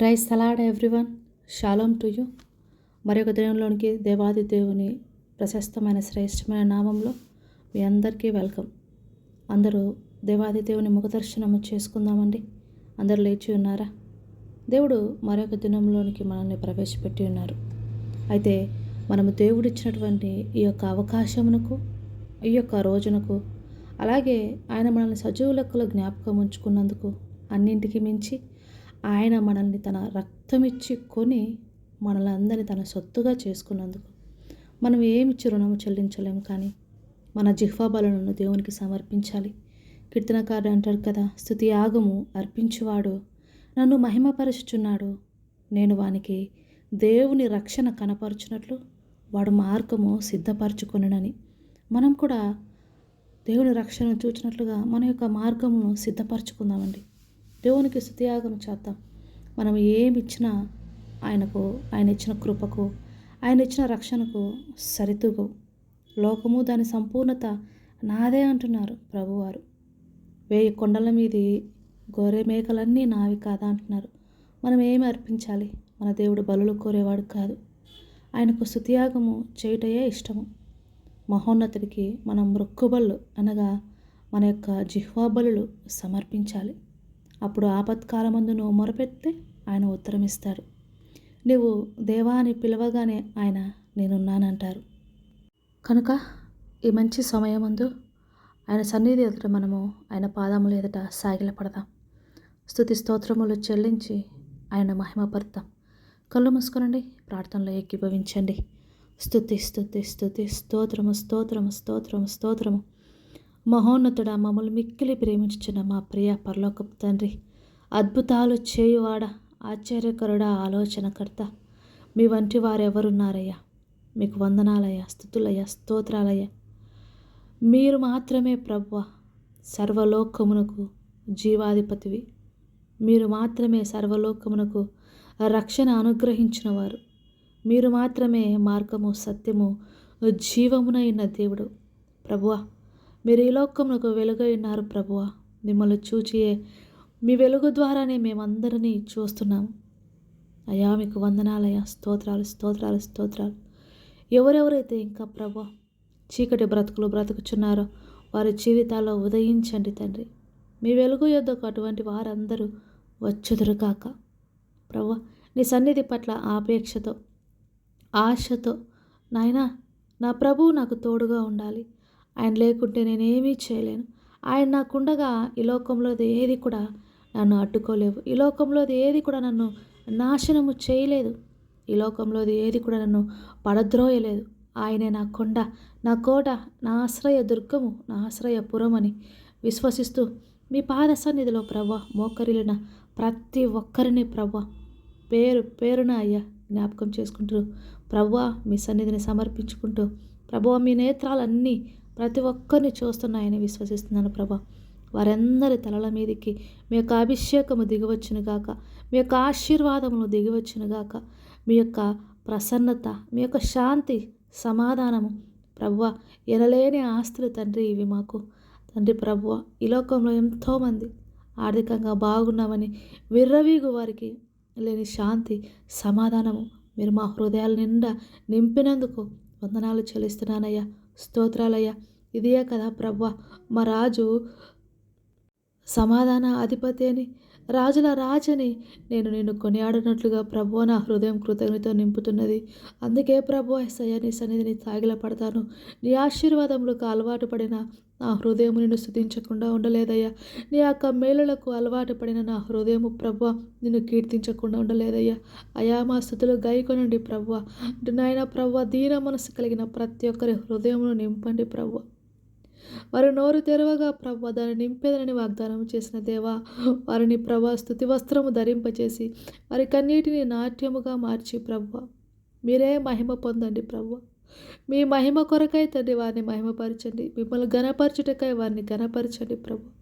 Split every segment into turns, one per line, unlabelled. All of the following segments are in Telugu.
Praise the Lord everyone. Shalom to you. మరొక దినంలోనికి దేవాది దేవుని ప్రశస్తమైన శ్రేష్టమైన నామంలో మీ అందరికీ వెల్కమ్. అందరూ దేవాది దేవుని ముఖదర్శనము చేసుకుందామండి. అందరు లేచి ఉన్నారా? దేవుడు మరొక దినంలోనికి మనల్ని ప్రవేశపెట్టి ఉన్నారు. అయితే మనము దేవుడిచ్చినటువంటి ఈ యొక్క అవకాశమునకు ఈ యొక్క రోజునకు అలాగే ఆయన మనల్ని సజీవ లెక్కలో జ్ఞాపకం ఉంచుకున్నందుకు అన్నింటికి మించి ఆయన మనల్ని తన రక్తం ఇచ్చి కొని మనల్ని అందరినీ తన సొత్తుగా చేసుకున్నందుకు మనం ఏమిచ్చి రుణము చెల్లించలేము కానీ మన జిహ్వాబలను దేవునికి సమర్పించాలి. కీర్తనకారుడు అంటారు కదా స్థుతి యాగము అర్పించువాడు నన్ను మహిమపరుచుచున్నాడు. నేను వానికి దేవుని రక్షణ కనపరుచున్నట్లు వాడు మార్గము సిద్ధపరచుకొనని మనం కూడా దేవుని రక్షణ చూచినట్లుగా మన యొక్క మార్గమును సిద్ధపరచుకుందామండి. దేవునికి స్థుతియాగం చేద్దాం. మనం ఏమి ఇచ్చినా ఆయనకు ఆయన ఇచ్చిన కృపకు ఆయన ఇచ్చిన రక్షణకు సరితూగు లోకము దాని సంపూర్ణత నాదే అంటున్నారు ప్రభువారు. వేయి కొండల మీది గొర్రె మేకలన్నీ నావి కాదా అంటున్నారు. మనం ఏమి అర్పించాలి? మన దేవుడు బలులు కోరేవాడు కాదు. ఆయనకు స్థుతియాగము చేయుటయే ఇష్టము. మహోన్నతుడికి మనం మృక్కుబళ్ళు అనగా మన యొక్క జిహ్వాబలు సమర్పించాలి. అప్పుడు ఆపత్కాలమందు నువ్వు మొరపెడితే ఆయన ఉత్తరం ఇస్తాడు నువ్వు దేవా అని పిలవగానే ఆయన నేనున్నానంటారు. కనుక ఈ మంచి సమయమందు ఆయన సన్నిధి ఎదుట మనము ఆయన పాదముల ఎదుట సాగిలపడదాం. స్థుతి స్తోత్రములు చెల్లించి ఆయన మహిమపడతాం కళ్ళు మూసుకునండి ప్రార్థనలో ఏకీభవించండి. స్థుతి స్థుతి స్థుతి స్తోత్రము స్తోత్రము స్తోత్రము స్తోత్రము. మహోన్నతుడా మమ్మల్ని మిక్కిలి ప్రేమించుచున్న మా ప్రియ పరలోకపు తండ్రి. అద్భుతాలు చేయువాడ ఆశ్చర్యకరుడా ఆలోచనకర్త. మీ వంటి వారెవరున్నారయ్యా? మీకు వందనాలయ్యా స్థుతులయ్యా స్తోత్రాలయ్యా. మీరు మాత్రమే ప్రభు సర్వలోకమునకు జీవాధిపతివి. మీరు మాత్రమే సర్వలోకమునకు రక్షణ అనుగ్రహించినవారు. మీరు మాత్రమే మార్గము సత్యము జీవమునైన దేవుడు. ప్రభువా మీరు ఈ లోకమునకు వెలుగై ఉన్నారు ప్రభువ. మిమ్మల్ని చూచియే మీ వెలుగు ద్వారానే మేమందరినీ చూస్తున్నాము అయ్యా మీకు వందనాలయ్యా స్తోత్రాలు స్తోత్రాలు స్తోత్రాలు. ఎవరెవరైతే ఇంకా ప్రభు చీకటి బ్రతుకులు బ్రతుకుచున్నారో వారి జీవితాల్లో ఉదయించండి తండ్రి. మీ వెలుగు యొద్దకు అటువంటి వారందరూ వచ్చుదురు కాక ప్రభా నీ సన్నిధి పట్ల ఆపేక్షతో ఆశతో నాయనా నా ప్రభువు నాకు తోడుగా ఉండాలి. ఆయన లేకుంటే నేనేమీ చేయలేను. ఆయన నాకుండగా ఈ లోకంలోది ఏది కూడా నన్ను అడ్డుకోలేవు. ఈ లోకంలోది ఏది కూడా నన్ను నాశనము చేయలేదు. ఈ లోకంలోది ఏది కూడా నన్ను పడద్రోయలేదు. ఆయనే నా కొండ నా కోట నా ఆశ్రయ దుర్గము నా ఆశ్రయపురం అని విశ్వసిస్తూ మీ పాద సన్నిధిలో ప్రవ్వ మోకరిలిన ప్రతి ఒక్కరిని ప్రవ్వ. పేరు పేరున అయ్యా జ్ఞాపకం చేసుకుంటూ ప్రవ్వ మీ సన్నిధిని సమర్పించుకుంటూ ప్రభువ మీ నేత్రాలన్నీ ప్రతి ఒక్కరిని చూస్తున్నాయని విశ్వసిస్తున్నాను ప్రభా. వారందరి తలల మీదకి మీ యొక్క అభిషేకము దిగివచ్చును గాక. మీ యొక్క ఆశీర్వాదములు దిగివచ్చును గాక. మీ యొక్క ప్రసన్నత మీ యొక్క శాంతి సమాధానము ప్రభువ ఎనలేని ఆస్తులు తండ్రి ఇవి మాకు. తండ్రి ప్రభువ ఈ లోకంలో ఎంతోమంది ఆర్థికంగా బాగున్నామని విర్రవీగు వారికి లేని శాంతి సమాధానము మీరు మా హృదయాల నిండా నింపినందుకు వందనాలు చెల్లిస్తున్నానయ్యా. స్తోత్రాలయ్యా. ఇదే కదా ప్రభు మా రాజు సమాధాన అధిపతి అని రాజుల రాజని నేను నిన్ను కొనియాడినట్లుగా ప్రభు నా హృదయం కృతజ్ఞత నింపుతున్నది. అందుకే ప్రభు ఎస్ఐ నీ సన్నిధిని తాగిల పడతాను. నీ ఆశీర్వాదములకు అలవాటు పడిన నా హృదయం నిన్ను స్థుతించకుండా ఉండలేదయ్యా. నీ యొక్క మేలులకు అలవాటు పడిన నా హృదయము ప్రభు నిన్ను కీర్తించకుండా ఉండలేదయ్యా. అయా మా స్థుతులు గైకొనండి ప్రభు నాయన ప్రభు దీన మనసు కలిగిన ప్రతి ఒక్కరి హృదయమును నింపండి ప్రభు వారు నోరు తెరవగా ప్రభు దాన్ని నింపేదని వాగ్దానం చేసిన దేవా వారిని ప్రభా స్థుతి వస్త్రము ధరింపచేసి వారి కన్నీటిని నాట్యముగా మార్చి ప్రభు. మీరే మహిమ పొందండి ప్రభు. మీ మహిమ కొరకై తండ్రి వారిని మహిమపరచండి. మిమ్మల్ని గణపరచుటకై వారిని గణపరచండి ప్రభు.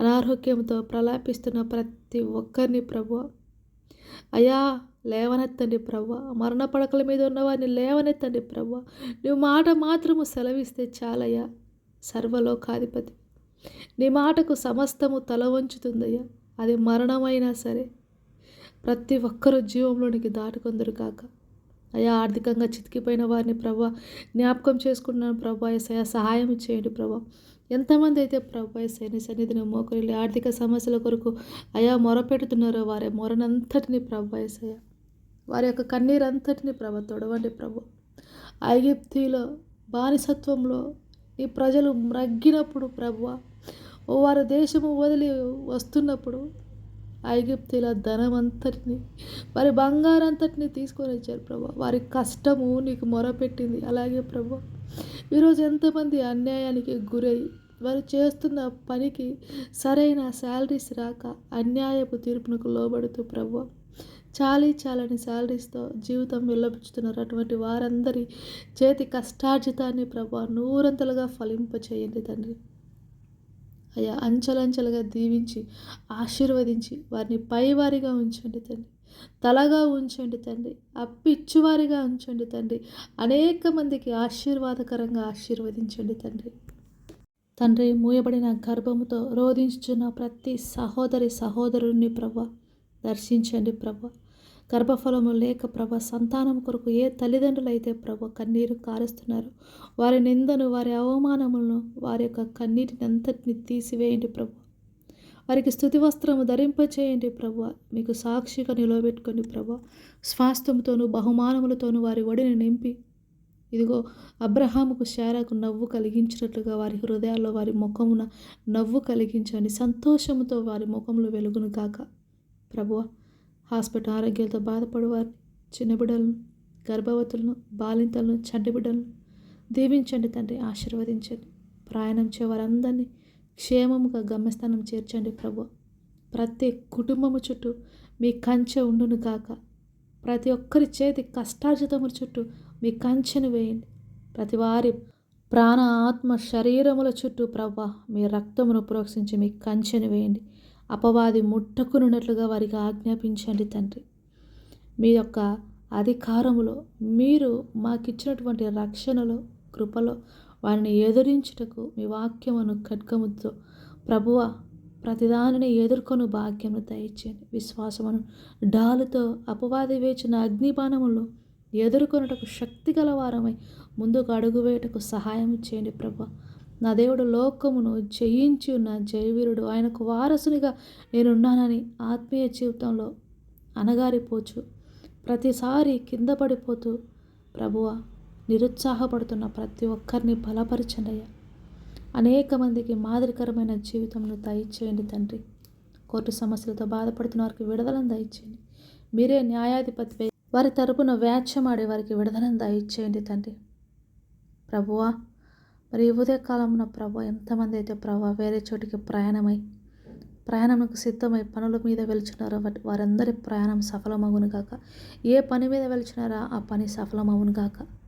అనారోగ్యంతో ప్రలాపిస్తున్న ప్రతి ఒక్కరిని ప్రభు అయ్యా లేవనెత్తండి ప్రవ్వ. మరణ పడకల మీద ఉన్నవారిని లేవనెత్తండి ప్రవ్వ. నువ్వు మాట మాత్రము సెలవిస్తే చాలయ్యా సర్వలోకాధిపతి. నీ మాటకు సమస్తము తల వంచుతుందయ్యా అది మరణమైనా సరే. ప్రతి ఒక్కరూ జీవంలోనికి దాటుకొందరు కాక అయ్యా ఆర్థికంగా చితికిపోయిన వారిని ప్రభా జ్ఞాపకం చేసుకుంటున్నాను ప్రభా అయ్యా సహాయం చేయండి ప్రభా ఎంతమంది అయితే ప్రభా సైని సన్నిధిని మోకరిల్లి ఆర్థిక సమస్యల కొరకు అయా మొరపెడుతున్నారో వారి మొరనంతటిని ప్రభా ఎసయ వారి యొక్క కన్నీరంతటిని ప్రభ తొడవండి ప్రభు. ఐగిప్తిలో బానిసత్వంలో ఈ ప్రజలు మ్రగ్గినప్పుడు ప్రభు వారి దేశము వదిలి వస్తున్నప్పుడు ఐగిప్తుల ధనం అంతటిని వారి బంగారంతటిని తీసుకొని వచ్చారు ప్రభా. వారి కష్టము నీకు మొరపెట్టింది. అలాగే ప్రభా ఈరోజు ఎంతమంది అన్యాయానికి గురై వారు చేస్తున్న పనికి సరైన శాలరీస్ రాక అన్యాయపు తీర్పునకు లోబడుతూ ప్రభు చాలీ చాలని శాలరీస్తో జీవితం వెళ్ళబుచ్చుతున్నారు అటువంటి వారందరి చేతి కష్టార్జితాన్ని ప్రభు నూరంతలుగా ఫలింపచేయండి తండ్రి. అయ్యా అంచెలంచెలుగా దీవించి ఆశీర్వదించి వారిని పైవారిగా ఉంచండి తండ్రి. తలగా ఉంచండి తండ్రి అప్పిచ్చువారిగా ఉంచండి తండ్రి. అనేక మందికి ఆశీర్వాదకరంగా ఆశీర్వదించండి తండ్రి. తండ్రి మూయబడిన గర్భముతో రోధించుచున్న ప్రతి సహోదరి సహోదరుని ప్రభ దర్శించండి ప్రభ గర్భఫలము లేక ప్రభ సంతానం కొరకు ఏ తల్లిదండ్రులు అయితే ప్రభ కన్నీరు కారుస్తున్నారు వారి నిందను వారి అవమానములను వారి యొక్క కన్నీటిని అంతటిని తీసివేయండి ప్రభు వారికి స్థుతి వస్త్రము ధరింపచేయండి ప్రభు మీకు సాక్షిగా నిలవబెట్టుకొని ప్రభు స్వాస్థ్యంతోనూ బహుమానములతోనూ వారి ఒడిని నింపి. ఇదిగో అబ్రహాముకు శారాకు నవ్వు కలిగించినట్లుగా వారి హృదయాల్లో వారి ముఖమున నవ్వు కలిగించండి సంతోషముతో వారి ముఖంలో వెలుగును కాక ప్రభువ హాస్పిటల్ ఆరోగ్యాలతో బాధపడేవారిని చిన్నబిడ్డలను గర్భవతులను బాలింతలను చంటి బిడ్డలను దీవించండి తండ్రి ఆశీర్వదించండి. ప్రయాణం వారందరినీ క్షేమముగా గమ్యస్థానం చేర్చండి ప్రభు. ప్రతి కుటుంబము చుట్టూ మీ కంచె ఉండును కాక ప్రతి ఒక్కరి చేతి కష్టార్జితముల చుట్టూ మీ కంచెను వేయండి. ప్రతి వారి ప్రాణ ఆత్మ శరీరముల చుట్టూ ప్రభ మీ రక్తమును ప్రోక్షించి మీ కంచెను వేయండి. అపవాది ముట్టకునున్నట్లుగా వారికి ఆజ్ఞాపించండి తండ్రి. మీ యొక్క అధికారములో మీరు మాకిచ్చినటువంటి రక్షణలో కృపలో వారిని ఎదురించుటకు మీ వాక్యమును ఖడ్గముతో ప్రభువ ప్రతిదానిని ఎదుర్కొను భాగ్యము దయచేయండి. విశ్వాసమును డాలుతో అపవాది వేచిన అగ్నిబాణములు ఎదుర్కొనుటకు శక్తి గలవారమై ముందుకు అడుగువేయటకు సహాయం చేయండి ప్రభు నా దేవుడు లోకమును జయించి ఉన్న జయవీరుడు ఆయనకు వారసునిగా నేనున్నానని ఆత్మీయ జీవితంలో అనగారిపోచు ప్రతిసారి కింద పడిపోతూ ప్రభువ నిరుత్సాహపడుతున్న ప్రతి ఒక్కరిని బలపరచండి అనేక మందికి మాదిరికరమైన జీవితంను దయచేయండి తండ్రి. కోర్టు సమస్యలతో బాధపడుతున్న వారికి విడుదలను దయచేయండి. మీరే న్యాయాధిపతి వారి తరపున వ్యాఖ్యమాడే వారికి విడుదలను దయచేయండి తండ్రి. ప్రభువా మరి ఈ ఉదయకాలంలో ప్రభు ఎంతమంది అయితే ప్రభు వేరే చోటికి ప్రయాణమై ప్రయాణంకు సిద్ధమై పనుల మీద వెళ్తున్నారో వారందరి ప్రయాణం సఫలమవును కాక ఏ పని మీద వెళ్తున్నారో ఆ పని సఫలమవును కాక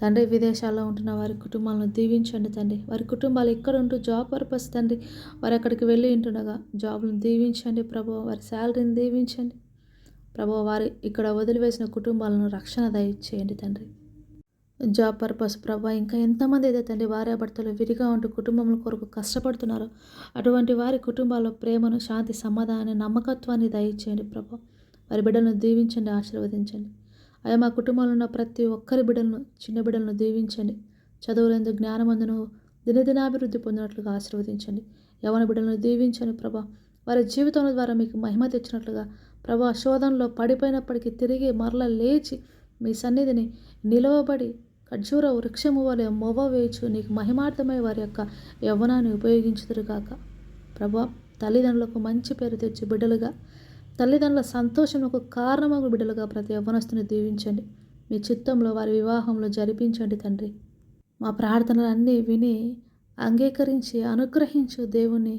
తండ్రి విదేశాల్లో ఉంటున్న వారి కుటుంబాలను దీవించండి తండ్రి. వారి కుటుంబాలు ఎక్కడ ఉంటూ జాబ్ పర్పస్ తండ్రి. వారు అక్కడికి వెళ్ళి ఉంటుండగా జాబ్లను దీవించండి ప్రభు. వారి శాలరీని దీవించండి ప్రభు. వారి ఇక్కడ వదిలివేసిన కుటుంబాలను రక్షణ దయచేయండి తండ్రి. జాబ్ పర్పస్ ప్రభా. ఇంకా ఎంతమంది అయితే తండ్రి భార్యాభర్తలు విరిగా ఉంటూ కుటుంబంలో కొరకు కష్టపడుతున్నారో అటువంటి వారి కుటుంబాల్లో ప్రేమను శాంతి సమాధానాన్ని నమ్మకత్వాన్ని దయచేయండి ప్రభా. వారి బిడ్డలను దీవించండి ఆశీర్వదించండి. అయ్యా మా కుటుంబంలో ఉన్న ప్రతి ఒక్కరి బిడ్డలను చిన్న బిడ్డలను దీవించండి. చదువులందు జ్ఞానమందును దినదినాభివృద్ధి పొందినట్లుగా ఆశీర్వదించండి. యవన బిడ్డలను దీవించండి ప్రభా. వారి జీవితం ద్వారా మీకు మహిమ తెచ్చినట్లుగా ప్రభా శోధనలో పడిపోయినప్పటికీ తిరిగి మరల లేచి మీ సన్నిధిని నిలవబడి ఖర్జూర వృక్షము వలె మొవ వేయచు నీకు మహిమార్థమై వారి యొక్క యవ్వనాన్ని ఉపయోగించుదురుగాక. ప్రభా తల్లిదండ్రులకు మంచి పేరు తెచ్చి బిడ్డలుగా తల్లిదండ్రుల సంతోషముకు కారణమగు బిడ్డలుగా ప్రతి యవ్వనస్తుని దీవించండి. మీ చిత్తంలో వారి వివాహంలో జరిపించండి తండ్రి. మా ప్రార్థనలన్నీ విని అంగీకరించి అనుగ్రహించు దేవుణ్ణి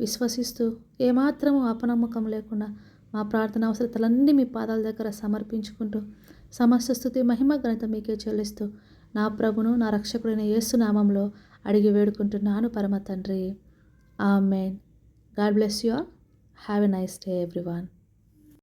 విశ్వసిస్తూ ఏమాత్రము అపనమ్మకం లేకుండా మా ప్రార్థన అవసరతలన్నీ మీ పాదాల దగ్గర సమర్పించుకుంటూ సమస్త స్థుతి మహిమ ఘనత మీకే చెల్లిస్తూ నా ప్రభును నా రక్షకుడైన యేసునామంలో అడిగి వేడుకుంటున్నాను పరమ తండ్రి. Amen God bless you all. Have a nice day, everyone.